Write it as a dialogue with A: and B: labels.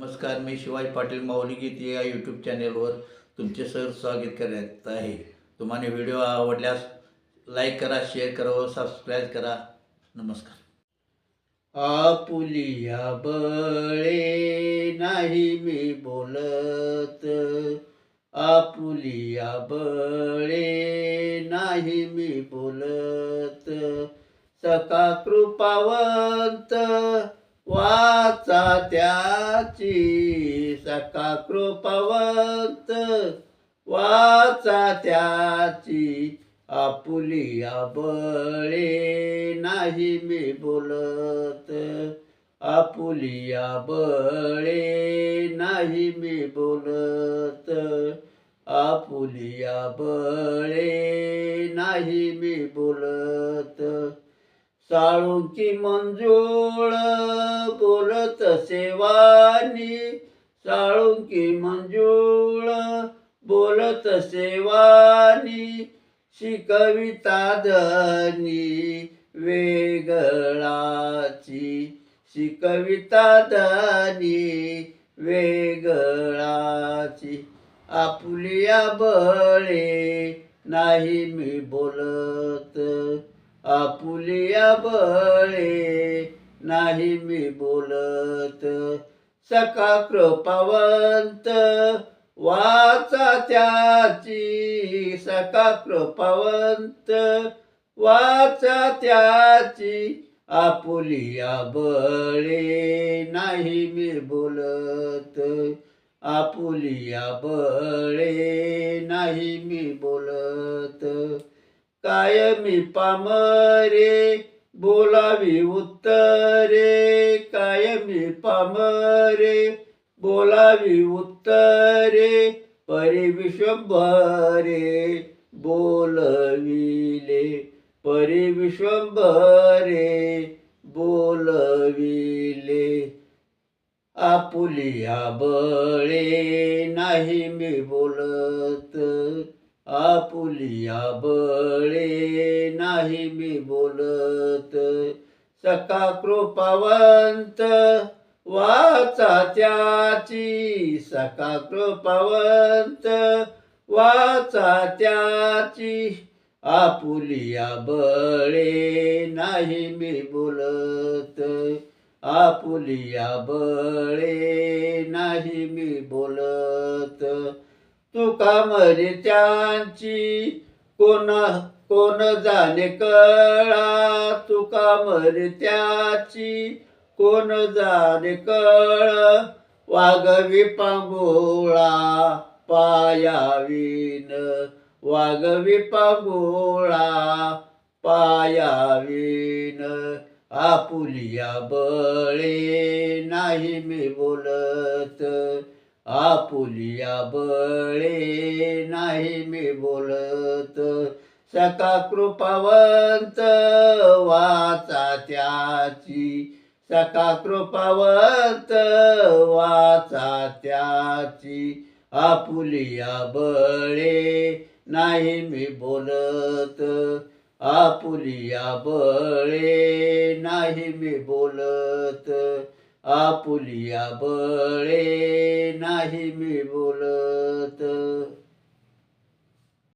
A: नमस्कार मी शिवाजी पाटील माऊली गीत या यूट्यूब चॅनेलवर तुमचे सर स्वागत करत आहे. तुम्हाला व्हिडिओ आवडल्यास लाईक करा शेअर करा व सबस्क्राईब करा. नमस्कार. आपुलिया बळे नाही मी बोलत. आपुलिया बळे नाही मी बोलत. सका कृपावंत वाचा त्याची सका कृपावंत. वाचा त्याची आपुलिया बळे नाही मी बोलत. आपुली बळे नाही मी बोलत. आपुलिया बळे नाही मी बोलत. साळुंकी मंजूळ बोलत सेवानी साळुंकी मंजुळ बोलत सेवानी शिकविता धनी वेगळाची. शिकविता धनी वेगळाची. आपुलिया बळे नाही मी बोलत. आपुलिया बळे नाही मी बोलत. सका कृपावंत वाचा त्याची. सका कृपावंत वाचा त्याची. आपुलिया बळे नाही मी बोलत. आपुलिया बळे नाही मी बोलत. काय मी पामरे बोलावी उत्तरे कायमी पामरे. बोलावी उत्तरे परी विश्वंभरे. बोलविले परी विश्वंभरे. बोलविले आपुलिया बळे. नाही मी बोलत आपुलिया बळे नाही मी बोलत. सका कृपावंत वाचा त्याची. सका कृपावंत वाचा त्याची. आपुलिया बळे नाही मी बोलत. आपुलिया बळे नाही मी बोलत. तुका मरे त्यांची कोण कोण जाणे कळा तुका मरित्याची कोण जाणे कळ वागवी पांगोळा पायावीन. वागवी पांगोळा पायावीन. आपुलिया बळे नाही मी बोलत. आपुलिया बळे नाही मी बोलत. सका कृपावंत वाचा त्याची. सका कृपावंत वाचा त्याची. आपुलिया बळे नाही मी बोलत. आपुलिया बळे नाही मी बोलत. आपुलिया बळे नाही मी बोलत.